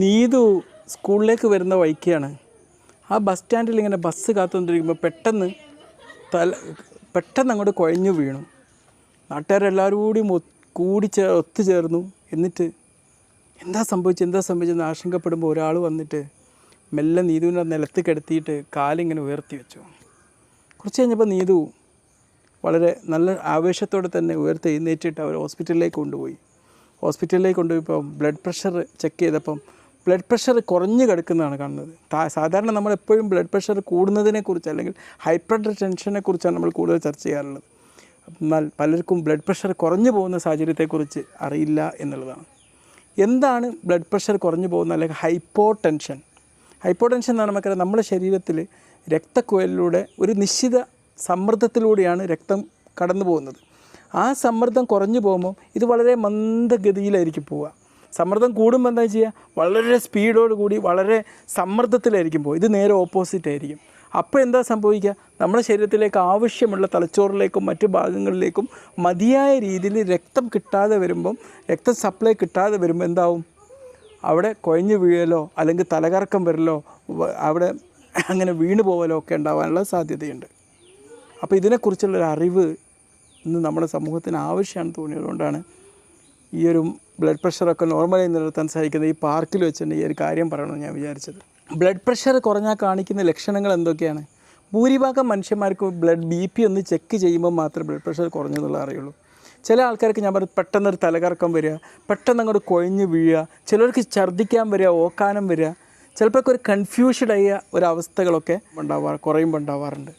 നീതു സ്കൂളിലേക്ക് വരുന്ന വഴിക്കാണ് ആ ബസ് സ്റ്റാൻഡിൽ ഇങ്ങനെ ബസ് കാത്തുകൊണ്ടിരിക്കുമ്പോൾ പെട്ടെന്ന് തല പെട്ടെന്ന് അങ്ങോട്ട് കുഴഞ്ഞു വീണു. നാട്ടുകാരെല്ലാവരും കൂടി കൂടി ചേ ഒത്തുചേർന്നു. എന്നിട്ട് എന്താ സംഭവിച്ചത്? എന്താ സംഭവിച്ചെന്ന് ആശങ്കപ്പെടുമ്പോൾ ഒരാൾ വന്നിട്ട് മെല്ലെ നീതുവിനെ നിലത്ത് കിടത്തിയിട്ട് കാലിങ്ങനെ ഉയർത്തി വെച്ചു. കുറച്ച് കഴിഞ്ഞപ്പോൾ നീതു വളരെ നല്ല ആവേശത്തോടെ തന്നെ ഉയർത്തി എഴുന്നേറ്റിട്ട് അവർ ഹോസ്പിറ്റലിലേക്ക് കൊണ്ടുപോയി. ഹോസ്പിറ്റലിലേക്ക് കൊണ്ടുപോയപ്പോൾ ബ്ലഡ് പ്രഷർ ചെക്ക് ചെയ്തപ്പം ബ്ലഡ് പ്രഷർ കുറഞ്ഞു കിടക്കുന്നതാണ് കാണുന്നത്. സാധാരണ നമ്മൾ എപ്പോഴും ബ്ലഡ് പ്രഷർ കൂടുന്നതിനെക്കുറിച്ച് അല്ലെങ്കിൽ ഹൈപ്പർ ടെൻഷനെ കുറിച്ചാണ് നമ്മൾ കൂടുതൽ ചർച്ച ചെയ്യാറുള്ളത്. എന്നാൽ പലർക്കും ബ്ലഡ് പ്രഷർ കുറഞ്ഞു പോകുന്ന സാഹചര്യത്തെക്കുറിച്ച് അറിയില്ല എന്നുള്ളതാണ്. എന്താണ് ബ്ലഡ് പ്രഷർ കുറഞ്ഞു പോകുന്ന അല്ലെങ്കിൽ ഹൈപ്പോ ടെൻഷൻ ഹൈപ്പോ ടെൻഷൻ എന്നാണ് നമുക്കറിയാം നമ്മുടെ ശരീരത്തിൽ രക്തക്കുഴലിലൂടെ ഒരു നിശ്ചിത സമ്മർദ്ദത്തിലൂടെയാണ് രക്തം കടന്നു പോകുന്നത് ആ സമ്മർദ്ദം കുറഞ്ഞു പോകുമ്പോൾ ഇത് വളരെ മന്ദഗതിയിലായിരിക്കും പോവുക. സമ്മർദ്ദം കൂടുമ്പോൾ എന്താ ചെയ്യുക വളരെ സ്പീഡോട് കൂടി വളരെ സമ്മർദ്ദത്തിലായിരിക്കും പോകും ഇത് നേരെ ഓപ്പോസിറ്റ് ആയിരിക്കും. അപ്പോൾ എന്താ സംഭവിക്കുക? നമ്മുടെ ശരീരത്തിലേക്ക് ആവശ്യമുള്ള തലച്ചോറിലേക്കും മറ്റു ഭാഗങ്ങളിലേക്കും മതിയായ രീതിയിൽ രക്തം കിട്ടാതെ വരുമ്പം രക്ത സപ്ലൈ കിട്ടാതെ വരുമ്പോൾ എന്താവും? അവിടെ കുഴഞ്ഞു വീഴലോ അല്ലെങ്കിൽ തലകറക്കം വരലോ അവിടെ അങ്ങനെ വീണു പോകലോ ഒക്കെ ഉണ്ടാവാനുള്ള സാധ്യതയുണ്ട്. അപ്പോൾ ഇതിനെക്കുറിച്ചുള്ളൊരു അറിവ് ഇന്ന് നമ്മുടെ സമൂഹത്തിന് ആവശ്യമാണ് തോന്നിയതുകൊണ്ടാണ് ഈ ഒരു ബ്ലഡ് പ്രഷറൊക്കെ നോർമലായി നിലനിർത്താൻ സഹായിക്കുന്ന ഈ പാർക്കിൽ വെച്ചിട്ട് ഈ ഒരു കാര്യം പറയണമെന്ന് ഞാൻ വിചാരിച്ചത്. ബ്ലഡ് പ്രഷർ കുറഞ്ഞാൽ കാണിക്കുന്ന ലക്ഷണങ്ങൾ എന്തൊക്കെയാണ്? ഭൂരിഭാഗം മനുഷ്യന്മാർക്ക് ബ്ലഡ് ബി പി ഒന്ന് ചെക്ക് ചെയ്യുമ്പോൾ മാത്രമേ ബ്ലഡ് പ്രഷർ കുറഞ്ഞു എന്നുള്ളത് അറിയുള്ളൂ. ചില ആൾക്കാർക്ക് ഞാൻ പറഞ്ഞു പെട്ടെന്നൊരു തലകറക്കം വരിക പെട്ടെന്ന് അങ്ങോട്ട് കൊഴിഞ്ഞ് വീഴുക ചിലർക്ക് ഛർദ്ദിക്കാൻ വരിക ഓക്കാനം വരിക ചിലപ്പോൾ ഒരു കൺഫ്യൂഷഡ് കൺഫ്യൂഷഡായ ഒരവസ്ഥകളൊക്കെ ഉണ്ടാവാറ് കുറയുമ്പോൾ ഉണ്ടാവാറുണ്ട്.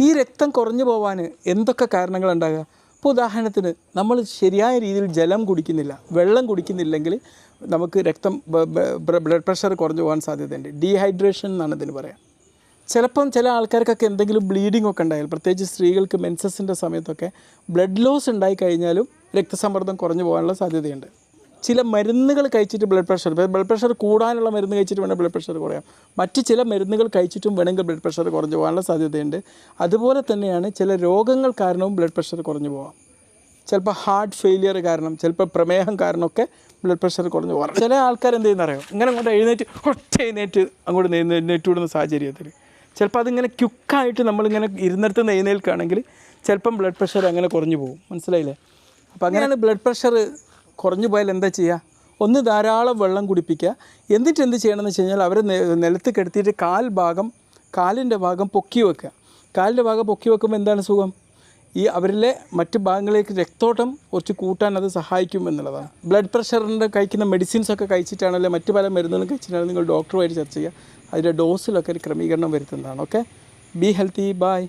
ഈ രക്തം കുറഞ്ഞു പോകാൻ എന്തൊക്കെ കാരണങ്ങളുണ്ടാകുക ഇപ്പോൾ ഉദാഹരണത്തിന് നമ്മൾ ശരിയായ രീതിയിൽ ജലം കുടിക്കുന്നില്ല വെള്ളം കുടിക്കുന്നില്ലെങ്കിൽ നമുക്ക് രക്തം ബ്ലഡ് പ്രഷർ കുറഞ്ഞു പോകാൻ സാധ്യതയുണ്ട്. ഡീഹൈഡ്രേഷൻ എന്നാണ് ഇതിന് പറയാം. ചിലപ്പം ചില ആൾക്കാർക്കൊക്കെ എന്തെങ്കിലും ബ്ലീഡിംഗ് ഒക്കെ ഉണ്ടായാൽ പ്രത്യേകിച്ച് സ്ത്രീകൾക്ക് മെൻസസിന്റെ സമയത്തൊക്കെ ബ്ലഡ് ലോസ് ഉണ്ടായി കഴിഞ്ഞാലും രക്തസമ്മർദ്ദം കുറഞ്ഞു പോകാനുള്ള സാധ്യതയുണ്ട്. ചില മരുന്നുകൾ കഴിച്ചിട്ട് ബ്ലഡ് പ്രഷർ ബ്ലഡ് പ്രഷർ കൂടാനുള്ള മരുന്ന് കഴിച്ചിട്ട് വേണം ബ്ലഡ് പ്രഷർ കുറയാം മറ്റ് ചില മരുന്നുകൾ കഴിച്ചിട്ടും വേണമെങ്കിൽ ബ്ലഡ് പ്രഷർ കുറഞ്ഞു പോകാനുള്ള സാധ്യതയുണ്ട്. അതുപോലെ തന്നെയാണ് ചില രോഗങ്ങൾ കാരണവും ബ്ലഡ് പ്രഷർ കുറഞ്ഞു പോകാം ചിലപ്പോൾ ഹാർട്ട് ഫെയിലിയർ കാരണം ചിലപ്പോൾ പ്രമേഹം കാരണമൊക്കെ ബ്ലഡ് പ്രഷർ കുറഞ്ഞു പോകാം ചില ആൾക്കാർ എന്ത് ചെയ്യുന്ന അറിയാം ഇങ്ങനെ അങ്ങോട്ട് എഴുന്നേറ്റ് ഒറ്റ എഴുന്നേറ്റ് അങ്ങോട്ട് എഴുന്നേറ്റ് വിടുന്ന സാഹചര്യത്തിൽ. ചിലപ്പോൾ അതിങ്ങനെ ക്യുക്കായിട്ട് നമ്മളിങ്ങനെ ഇരുന്നിടത്ത് നിന്ന് എഴുന്നേൽക്കുകയാണെങ്കിൽ ചിലപ്പം ബ്ലഡ് പ്രഷർ അങ്ങനെ കുറഞ്ഞു പോകും. മനസ്സിലായില്ലേ? അപ്പോൾ അങ്ങനെയാണ് ബ്ലഡ് പ്രഷർ കുറഞ്ഞു പോയാൽ എന്താ ചെയ്യുക? ഒന്ന് ധാരാളം വെള്ളം കുടിപ്പിക്കുക. എന്നിട്ട് എന്ത് ചെയ്യണമെന്ന് വെച്ച് കഴിഞ്ഞാൽ അവരെ നിലത്ത് കിടത്തിയിട്ട് കാൽ ഭാഗം കാലിന്റെ ഭാഗം പൊക്കി വെക്കുക. കാലിന്റെ ഭാഗം പൊക്കി വെക്കുമ്പോൾ എന്താണ് സുഖം? ഈ അവരിലെ മറ്റ് ഭാഗങ്ങളിലേക്ക് രക്തോട്ടം കുറച്ച് കൂട്ടാൻ അത് സഹായിക്കും എന്നുള്ളതാണ്. ബ്ലഡ് പ്രഷറിന്റെ കഴിക്കുന്ന മെഡിസിൻസ് ഒക്കെ കഴിച്ചിട്ടാണല്ലേ മറ്റു പല മരുന്നുകളും കഴിച്ചിട്ടാണ് നിങ്ങൾ ഡോക്ടറുമായിട്ട് ചർച്ച ചെയ്യുക. അതിന്റെ ഡോസിലൊക്കെ ഒരു ക്രമീകരണം വരുത്തുന്നതാണ്. ഓക്കെ? Be healthy. ബൈ.